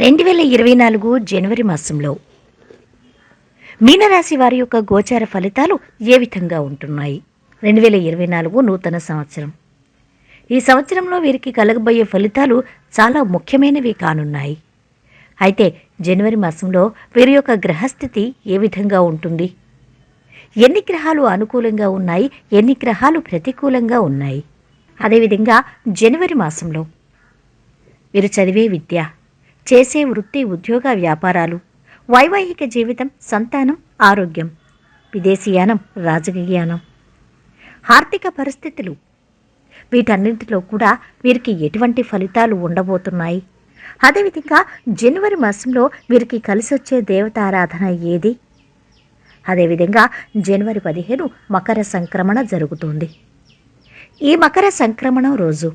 రెండు వేల ఇరవై నాలుగు జనవరి మాసంలో మీనరాశి వారి యొక్క గోచార ఫలితాలు ఏ విధంగా ఉంటున్నాయి? రెండు వేల ఇరవై నాలుగు నూతన సంవత్సరం. ఈ సంవత్సరంలో వీరికి కలగబోయే ఫలితాలు చాలా ముఖ్యమైనవి కానున్నాయి. అయితే జనవరి మాసంలో వీరి యొక్క గ్రహస్థితి ఏ విధంగా ఉంటుంది? ఎన్ని గ్రహాలు అనుకూలంగా ఉన్నాయి? ఎన్ని గ్రహాలు ప్రతికూలంగా ఉన్నాయి? అదేవిధంగా జనవరి మాసంలో వీరు చదివే విద్య చేసే వృత్తి ఉద్యోగ వ్యాపారాలు. వైవాహిక జీవితం సంతానం ఆరోగ్యం. విదేశీయానం రాజకీయానం ఆర్థిక పరిస్థితులు. వీటన్నింటిలో కూడా వీరికి ఎటువంటి ఫలితాలు ఉండబోతున్నాయి? అదేవిధంగా జనవరి మాసంలో వీరికి కలిసొచ్చే దేవతారాధన ఏది? అదేవిధంగా జనవరి పదిహేను మకర సంక్రమణ జరుగుతుంది. ఈ మకర సంక్రమణం రోజు.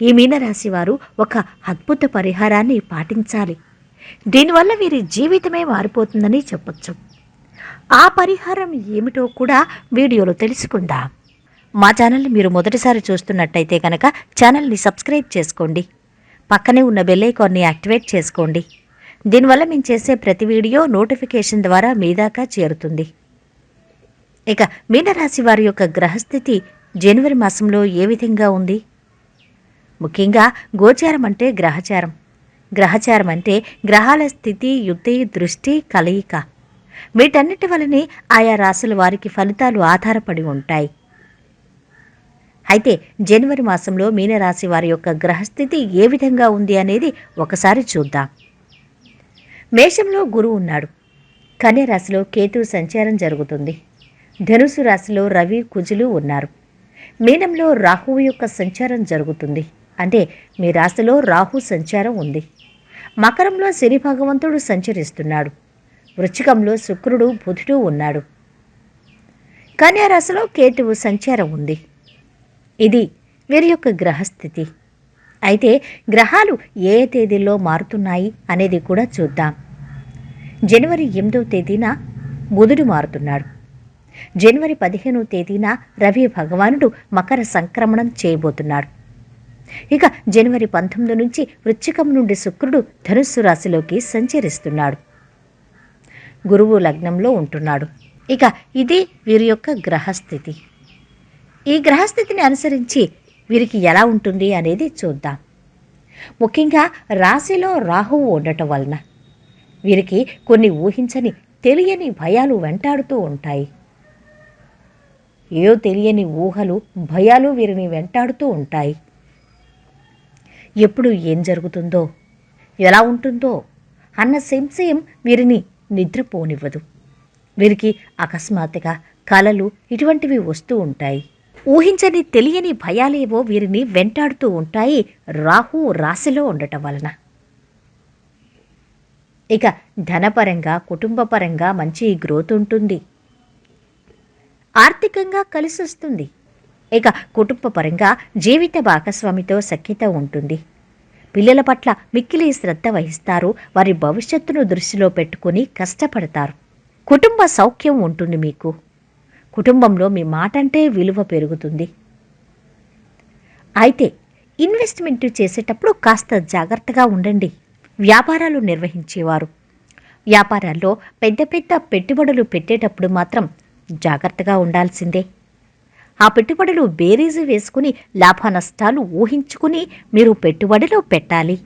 ఈ మీనరాశి వారు ఒక అద్భుత పరిహారాన్ని పాటించాలి. దీనివల్ల వీరి జీవితమే మారిపోతుందని చెప్పొచ్చు. ఆ పరిహారం ఏమిటో కూడా వీడియోలో తెలుసుకుందాం. మా ఛానల్ని మీరు మొదటిసారి చూస్తున్నట్టయితే కనుక ఛానల్ని సబ్స్క్రైబ్ చేసుకోండి. పక్కనే ఉన్న బెల్లైకాన్ని యాక్టివేట్ చేసుకోండి. దీనివల్ల మేము చేసే ప్రతి వీడియో నోటిఫికేషన్ ద్వారా మీ దాకా చేరుతుంది. ఇక మీనరాశి వారి యొక్క గ్రహస్థితి జనవరి మాసంలో ఏ విధంగా ఉంది? ముఖ్యంగా గోచారం అంటే గ్రహచారం. గ్రహచారం అంటే గ్రహాల స్థితి యుక్తి దృష్టి కలయిక. వీటన్నిటి వలనే ఆయా రాశుల వారికి ఫలితాలు ఆధారపడి ఉంటాయి. అయితే జనవరి మాసంలో మీనరాశి వారి యొక్క గ్రహస్థితి ఏ విధంగా ఉంది అనేది ఒకసారి చూద్దాం. మేషంలో గురువు ఉన్నాడు. కన్య రాశిలో కేతు సంచారం జరుగుతుంది. ధనుసు రాశిలో రవి కుజులు ఉన్నారు. మీనంలో రాహువు యొక్క సంచారం జరుగుతుంది. అంటే మీ రాశిలో రాహు సంచారం ఉంది. మకరంలో శని భగవంతుడు సంచరిస్తున్నాడు. వృచ్చికంలో శుక్రుడు బుధుడు ఉన్నాడు. కన్యారాశిలో కేతువు సంచారం ఉంది. ఇది వీరి యొక్క గ్రహస్థితి. అయితే గ్రహాలు ఏ ఏ తేదీల్లో మారుతున్నాయి అనేది కూడా చూద్దాం. జనవరి ఎనిమిదవ తేదీన బుధుడు మారుతున్నాడు. జనవరి పదిహేనవ తేదీన రవి భగవానుడు మకర సంక్రమణం చేయబోతున్నాడు. ఇక జనవరి పంతొమ్మిది నుంచి వృశ్చికం నుండి శుక్రుడు ధనుస్సు రాశిలోకి సంచరిస్తున్నాడు. గురువు లగ్నంలో ఉంటున్నాడు. ఇక ఇది వీరి యొక్క గ్రహస్థితి. ఈ గ్రహస్థితిని అనుసరించి వీరికి ఎలా ఉంటుంది అనేది చూద్దాం. ముఖ్యంగా రాశిలో రాహువు ఉండటం వలన వీరికి కొన్ని ఊహించని తెలియని భయాలు వెంటాడుతూ ఉంటాయి. ఏదో తెలియని ఊహలు భయాలు వీరిని వెంటాడుతూ ఉంటాయి. ఎప్పుడు ఏం జరుగుతుందో ఎలా ఉంటుందో అన్న సంశయం వీరిని నిద్రపోనివ్వదు. వీరికి అకస్మాత్తుగా కలలు ఇటువంటివి వస్తూ ఉంటాయి. ఊహించని తెలియని భయాలేవో వీరిని వెంటాడుతూ ఉంటాయి రాహు రాశిలో ఉండటం వలన. ఇక ధనపరంగా కుటుంబపరంగా మంచి గ్రోత్ ఉంటుంది. ఆర్థికంగా కలిసి వస్తుంది ఇక కుటుంబపరంగా జీవిత భాగస్వామితో సఖ్యత ఉంటుంది. పిల్లల పట్ల మిక్కిలి శ్రద్ధ వహిస్తారు. వారి భవిష్యత్తును దృష్టిలో పెట్టుకుని కష్టపడతారు. కుటుంబ సౌఖ్యం ఉంటుంది మీకు. కుటుంబంలో మీ మాటంటే విలువ పెరుగుతుంది. అయితే ఇన్వెస్ట్మెంట్ చేసేటప్పుడు కాస్త జాగ్రత్తగా ఉండండి. వ్యాపారాలు నిర్వహించేవారు. వ్యాపారాల్లో పెద్ద పెద్ద పెట్టుబడులు పెట్టేటప్పుడు మాత్రం జాగ్రత్తగా ఉండాల్సిందే. ఆ పెట్టుబడులు బేరీజు వేసుకుని లాభ నష్టాలు ఊహించుకుని మీరు పెట్టుబడిలో పెట్టాలి.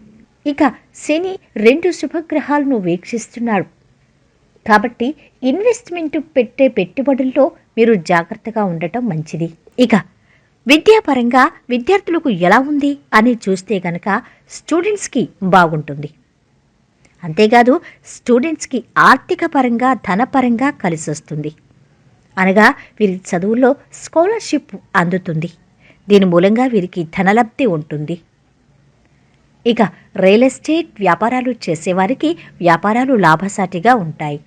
ఇక శని రెండు శుభగ్రహాలను వీక్షిస్తున్నాడు. కాబట్టి ఇన్వెస్ట్మెంట్ పెట్టే పెట్టుబడుల్లో మీరు జాగ్రత్తగా ఉండటం మంచిది. ఇక విద్యాపరంగా విద్యార్థులకు ఎలా ఉంది అని చూస్తే గనక స్టూడెంట్స్కి బాగుంటుంది. అంతేకాదు స్టూడెంట్స్కి ఆర్థిక పరంగా ధనపరంగా కలిసొస్తుంది. అనగా వీరి చదువుల్లో స్కాలర్షిప్ అందుతుంది. దీని మూలంగా వీరికి ధనలబ్ధి ఉంటుంది. ఇక రియల్ ఎస్టేట్ వ్యాపారాలు చేసేవారికి వ్యాపారాలు లాభసాటిగా ఉంటాయి.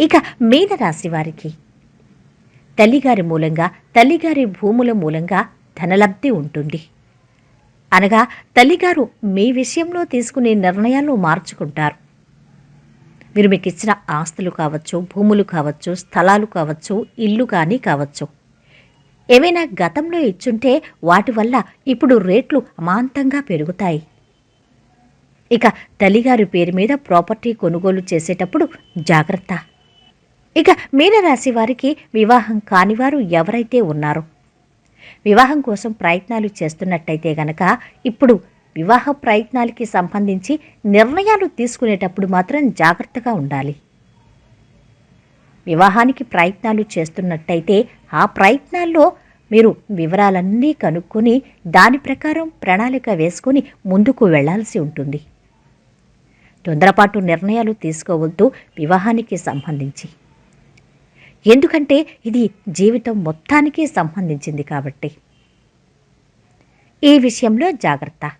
ఇక మీనరాశి వారికి తల్లిగారి మూలంగా తల్లిగారి భూముల మూలంగా ధనలబ్ధి ఉంటుంది. అనగా తల్లిగారు మీ విషయంలో తీసుకునే నిర్ణయాలు మార్చుకుంటారు. మీరు మీకు ఇచ్చిన ఆస్తులు కావచ్చు భూములు కావచ్చు స్థలాలు కావచ్చు ఇల్లు కానీ కావచ్చు. ఏవైనా గతంలో ఇచ్చుంటే వాటి వల్ల ఇప్పుడు రేట్లు అమాంతంగా పెరుగుతాయి. ఇక తల్లిగారి పేరు మీద ప్రాపర్టీ కొనుగోలు చేసేటప్పుడు జాగ్రత్త. ఇక మీనరాశి వారికి వివాహం కానివారు ఎవరైతే ఉన్నారో వివాహం కోసం ప్రయత్నాలు చేస్తున్నట్టయితే గనక ఇప్పుడు వివాహ ప్రయత్నాలకి సంబంధించి నిర్ణయాలు తీసుకునేటప్పుడు మాత్రం జాగ్రత్తగా ఉండాలి. వివాహానికి ప్రయత్నాలు చేస్తున్నట్టయితే ఆ ప్రయత్నాల్లో మీరు వివరాలన్నీ కనుక్కొని దాని ప్రకారం ప్రణాళిక వేసుకొని ముందుకు వెళ్ళాల్సి ఉంటుంది. తొందరపాటు నిర్ణయాలు తీసుకోవద్దు వివాహానికి సంబంధించి. ఎందుకంటే ఇది జీవితం మొత్తానికి సంబంధించింది కాబట్టి. ఈ విషయంలో జాగ్రత్త.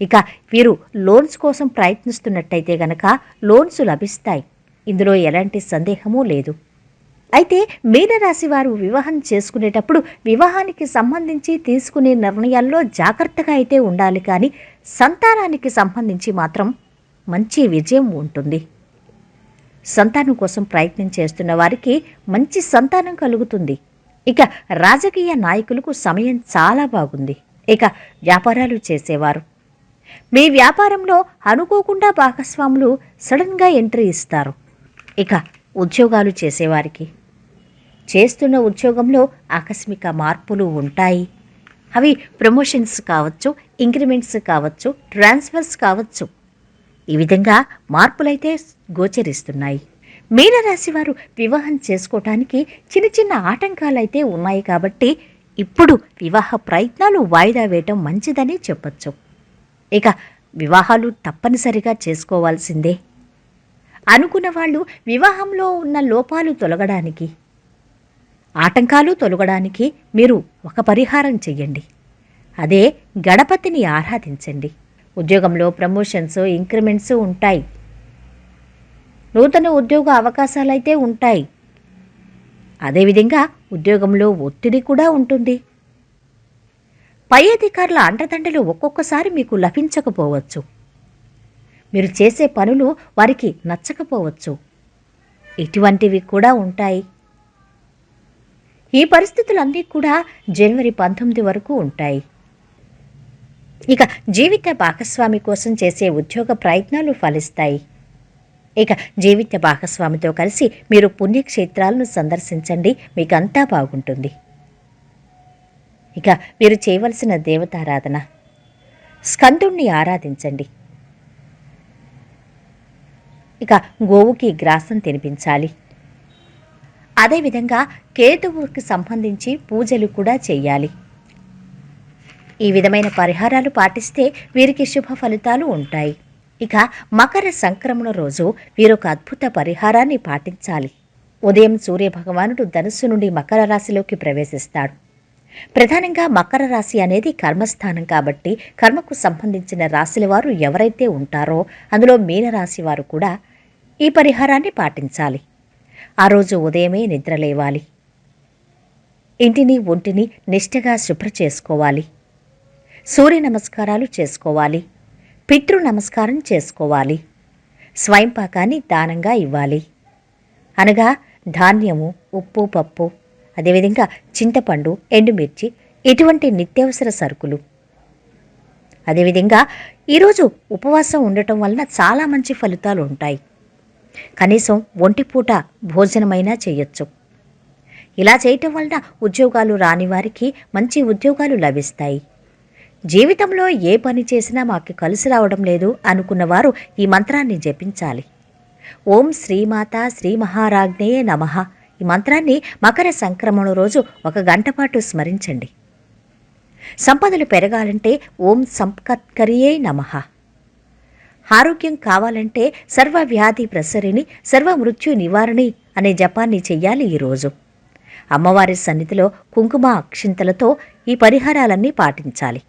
ఇక వీరు లోన్స్ కోసం ప్రయత్నిస్తున్నట్టయితే గనక లోన్స్ లభిస్తాయి. ఇందులో ఎలాంటి సందేహమూ లేదు. అయితే మీనరాశి వారు వివాహం చేసుకునేటప్పుడు వివాహానికి సంబంధించి తీసుకునే నిర్ణయాల్లో జాగ్రత్తగా అయితే ఉండాలి కానీ సంతానానికి సంబంధించి మాత్రం మంచి విజయం ఉంటుంది. సంతానం కోసం ప్రయత్నం చేస్తున్న వారికి మంచి సంతానం కలుగుతుంది. ఇక రాజకీయ నాయకులకు సమయం చాలా బాగుంది. ఇక వ్యాపారాలు చేసేవారు మీ వ్యాపారంలో అనుకోకుండా భాగస్వాములు సడన్గా ఎంట్రీ ఇస్తారు. ఇక ఉద్యోగాలు చేసేవారికి. చేస్తున్న ఉద్యోగంలో ఆకస్మిక మార్పులు ఉంటాయి. అవి ప్రమోషన్స్ కావచ్చు ఇంక్రిమెంట్స్ కావచ్చు ట్రాన్స్ఫర్స్ కావచ్చు. ఈ విధంగా మార్పులైతే గోచరిస్తున్నాయి. మీనరాశి వారు వివాహం చేసుకోవటానికి చిన్న చిన్న ఆటంకాలైతే ఉన్నాయి కాబట్టి ఇప్పుడు వివాహ ప్రయత్నాలు వాయిదా వేయటం మంచిదని చెప్పచ్చు. ఇక వివాహాలు తప్పనిసరిగా చేసుకోవాల్సిందే. అనుకున్న వాళ్ళు వివాహంలో ఉన్న లోపాలు తొలగడానికి ఆటంకాలు తొలగడానికి మీరు ఒక పరిహారం చెయ్యండి. అదే గణపతిని ఆరాధించండి. ఉద్యోగంలో ప్రమోషన్స్ ఇంక్రిమెంట్స్ ఉంటాయి. నూతన ఉద్యోగ అవకాశాలైతే ఉంటాయి. అదేవిధంగా ఉద్యోగంలో ఒత్తిడి కూడా ఉంటుంది. పై అధికారుల అండదండలు ఒక్కొక్కసారి మీకు లభించకపోవచ్చు. మీరు చేసే పనులు వారికి నచ్చకపోవచ్చు. ఇటువంటివి కూడా ఉంటాయి. ఈ పరిస్థితులన్నీ కూడా జనవరి పంతొమ్మిది వరకు ఉంటాయి. ఇక జీవిత భాగస్వామి కోసం చేసే ఉద్యోగ ప్రయత్నాలు ఫలిస్తాయి. ఇక జీవిత భాగస్వామితో కలిసి మీరు పుణ్యక్షేత్రాలను సందర్శించండి. మీకంతా బాగుంటుంది. ఇక మీరు చేయవలసిన దేవతారాధన. స్కందుణ్ణి ఆరాధించండి. ఇక గోవుకి గ్రాసం తినిపించాలి. అదేవిధంగా కేతువుకి సంబంధించి పూజలు కూడా చేయాలి. ఈ విధమైన పరిహారాలు పాటిస్తే వీరికి శుభ ఫలితాలు ఉంటాయి. ఇక మకర సంక్రమణ రోజు వీరొక అద్భుత పరిహారాన్ని పాటించాలి. ఉదయం సూర్యభగవానుడు ధనుస్సు నుండి మకర రాశిలోకి ప్రవేశిస్తాడు. ప్రధానంగా మకర రాశి అనేది కర్మస్థానం కాబట్టి కర్మకు సంబంధించిన రాశుల వారు ఎవరైతే ఉంటారో అందులో మీనరాశి వారు కూడా ఈ పరిహారాన్ని పాటించాలి. ఆ రోజు ఉదయమే నిద్రలేవాలి ఇంటిని ఒంటిని నిష్ఠగా శుభ్ర చేసుకోవాలి. సూర్య నమస్కారాలు చేసుకోవాలి. పితృ నమస్కారం చేసుకోవాలి. స్వయంపాకాన్ని దానంగా ఇవ్వాలి. అనగా ధాన్యము ఉప్పు పప్పు అదేవిధంగా చింతపండు ఎండుమిర్చి ఇటువంటి నిత్యావసర సరుకులు. అదేవిధంగా ఈరోజు ఉపవాసం ఉండటం వలన చాలా మంచి ఫలితాలు ఉంటాయి. కనీసం ఒంటిపూట భోజనమైనా చేయొచ్చు. ఇలా చేయటం వలన ఉద్యోగాలు రాని వారికి మంచి ఉద్యోగాలు లభిస్తాయి. జీవితంలో ఏ పని చేసినా మాకు కలిసి రావడం లేదు అనుకున్నవారు ఈ మంత్రాన్ని జపించాలి. ఓం శ్రీమాత శ్రీ మహారాజ్ఞయే నమ. ఈ మంత్రాన్ని మకర సంక్రమణ రోజు ఒక గంట పాటు స్మరించండి. సంపదలు పెరగాలంటే ఓం సంకత్కరియే నమః. ఆరోగ్యం కావాలంటే సర్వ వ్యాధి ప్రసరిణి సర్వ మృత్యు నివారణి అనే జపాన్ని చెయ్యాలి ఈరోజు అమ్మవారి సన్నిధిలో కుంకుమ అక్షింతలతో ఈ పరిహారాలన్నీ పాటించాలి.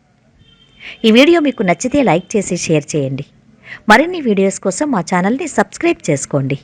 ఈ వీడియో మీకు నచ్చితే లైక్ చేసి షేర్ చేయండి. మరిన్ని వీడియోస్ కోసం మా ఛానల్ని సబ్స్క్రైబ్ చేసుకోండి.